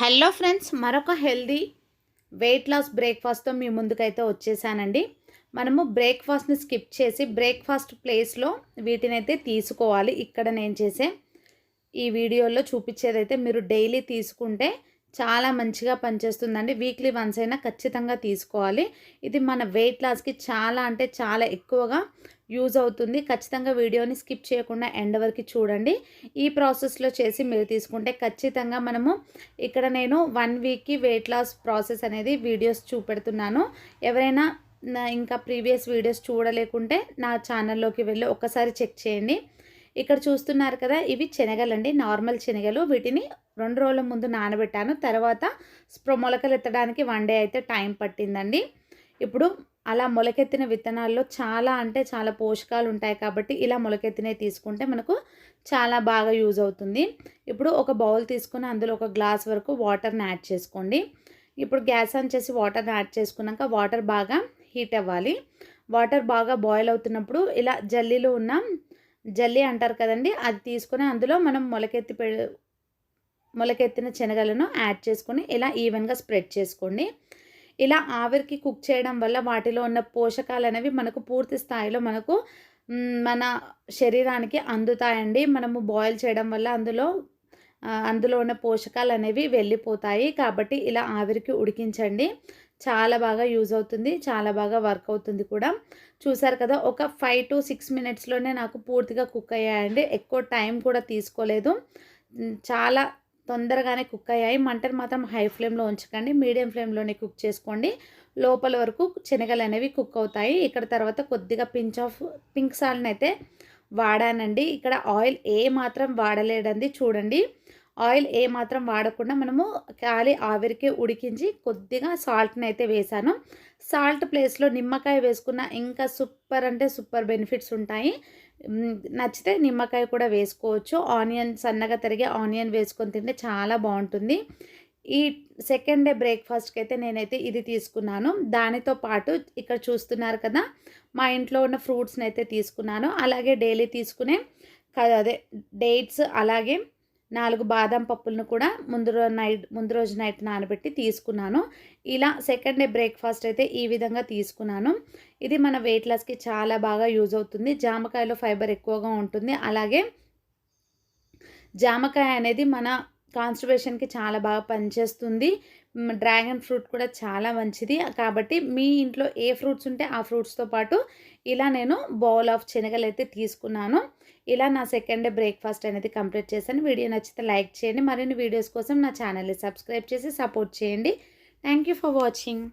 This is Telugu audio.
హలో ఫ్రెండ్స్ మరొక హెల్దీ వెయిట్ లాస్ బ్రేక్ఫాస్ట్తో మీ ముందుకైతే వచ్చేసానండి. మనము బ్రేక్ఫాస్ట్ని స్కిప్ చేసి బ్రేక్ఫాస్ట్ ప్లేస్లో వీటినైతే తీసుకోవాలి. ఇక్కడ నేను చేసే ఈ వీడియోలో చూపించేదైతే మీరు డైలీ తీసుకుంటే చాలా మంచిగా పనిచేస్తుందండి. వీక్లీ వన్స్ అయినా ఖచ్చితంగా తీసుకోవాలి. ఇది మన వెయిట్ లాస్కి చాలా అంటే చాలా ఎక్కువగా యూజ్ అవుతుంది. ఖచ్చితంగా వీడియోని స్కిప్ చేయకుండా ఎండ్ వరకు చూడండి. ఈ ప్రాసెస్లో చేసి మీరు తీసుకుంటే ఖచ్చితంగా మనము ఇక్కడ నేను వన్ వీక్కి వెయిట్ లాస్ ప్రాసెస్ అనేది వీడియోస్ చూపెడుతున్నాను. ఎవరైనా ఇంకా ప్రీవియస్ వీడియోస్ చూడలేకుంటే నా ఛానల్లోకి వెళ్ళి ఒక్కసారి చెక్ చేయండి. ఇక్కడ చూస్తున్నారు కదా ఇవి శనగలండి. నార్మల్ శనగలు. వీటిని రెండు రోజుల ముందు నానబెట్టాను. తర్వాత మొలకలు ఎత్తడానికి వన్ డే అయితే టైం పట్టిందండి. ఇప్పుడు అలా మొలకెత్తిన విత్తనాల్లో చాలా అంటే చాలా పోషకాలు ఉంటాయి కాబట్టి ఇలా మొలకెత్తినవి తీసుకుంటే మనకు చాలా బాగా యూజ్ అవుతుంది. ఇప్పుడు ఒక బౌల్ తీసుకుని అందులో ఒక గ్లాస్ వరకు వాటర్ని యాడ్ చేసుకోండి. ఇప్పుడు గ్యాస్ ఆన్ చేసి వాటర్ని యాడ్ చేసుకున్నాక వాటర్ బాగా హీట్ అవ్వాలి. వాటర్ బాగా బాయిల్ అవుతున్నప్పుడు ఇలా జల్లీలో ఉన్న జల్లీ అంటారు కదండి అది తీసుకుని అందులో మనం మొలకెత్తి పె మొలకెత్తిన శనగలను యాడ్ చేసుకొని ఇలా ఈవెన్గా స్ప్రెడ్ చేసుకోండి. ఇలా ఆవిరికి కుక్ చేయడం వల్ల వాటిలో ఉన్న పోషకాలు అనేవి మనకు పూర్తి స్థాయిలో మనకు మన శరీరానికి అందుతాయండి. మనము బాయిల్ చేయడం వల్ల అందులో అందులో ఉన్న పోషకాలు అనేవి వెళ్ళిపోతాయి. కాబట్టి ఇలా ఆవిరికి ఉడికించండి. చాలా బాగా యూజ్ అవుతుంది. చాలా బాగా వర్క్ అవుతుంది కూడా. చూసారు కదా ఒక ఫైవ్ టు సిక్స్ మినిట్స్లోనే నాకు పూర్తిగా కుక్ అయ్యాయండి. ఎక్కువ టైం కూడా తీసుకోలేదు. చాలా తొందరగానే కుక్ అయ్యాయి. మంటను మాత్రం హై ఫ్లేమ్లో ఉంచకండి. మీడియం ఫ్లేమ్లోనే కుక్ చేసుకోండి. లోపల వరకు శనగలు అనేవి కుక్ అవుతాయి. ఇక్కడ తర్వాత కొద్దిగా పించ్ ఆఫ్ పింక్ సాల్ని అయితే వాడానండి. ఇక్కడ ఆయిల్ ఏ మాత్రం వాడలేడండి చూడండి. ఆయిల్ ఏ మాత్రం వాడకుండా మనము ఖాళీ ఆవిరికి ఉడికించి కొద్దిగా సాల్ట్ని అయితే వేసాను సాల్ట్ ప్లేస్లో నిమ్మకాయ వేసుకున్న ఇంకా సూపర్ అంటే సూపర్ బెనిఫిట్స్ ఉంటాయి. నచ్చితే నిమ్మకాయ కూడా వేసుకోవచ్చు. ఆనియన్ సన్నగా తరిగే ఆనియన్ వేసుకొని తింటే చాలా బాగుంటుంది. ఈ సెకండ్ డే బ్రేక్ఫాస్ట్కి అయితే నేనైతే ఇది తీసుకున్నాను. దానితో పాటు ఇక్కడ చూస్తున్నారు కదా మా ఇంట్లో ఉన్న ఫ్రూట్స్ని అయితే తీసుకున్నాను. అలాగే డైలీ తీసుకునే అదే డేట్స్ అలాగే నాలుగు బాదం పప్పులను కూడా ముందు రోజు నైట్ ముందు రోజు నైట్ నానబెట్టి తీసుకున్నాను. ఇలా సెకండ్ డే బ్రేక్ఫాస్ట్ అయితే ఈ విధంగా తీసుకున్నాను. ఇది మన వెయిట్ లాస్కి చాలా బాగా యూజ్ అవుతుంది. జామకాయలో ఫైబర్ ఎక్కువగా ఉంటుంది. అలాగే జామకాయ అనేది మన కాన్స్టిపేషన్కి చాలా బాగా పనిచేస్తుంది. డ్రాగన్ ఫ్రూట్ కూడా చాలా మంచిది. కాబట్టి మీ ఇంట్లో ఏ ఫ్రూట్స్ ఉంటే ఆ ఫ్రూట్స్తో పాటు ఇలా నేను బౌల్ ఆఫ్ శనగలు అయితే తీసుకున్నాను. ఇలా నా సెకండ్ డే బ్రేక్ఫాస్ట్ అనేది కంప్లీట్ చేశాను. వీడియో నచ్చితే లైక్ చేయండి. మరిన్ని వీడియోస్ కోసం నా ఛానల్ని సబ్స్క్రైబ్ చేసి సపోర్ట్ చేయండి. Thank for watching.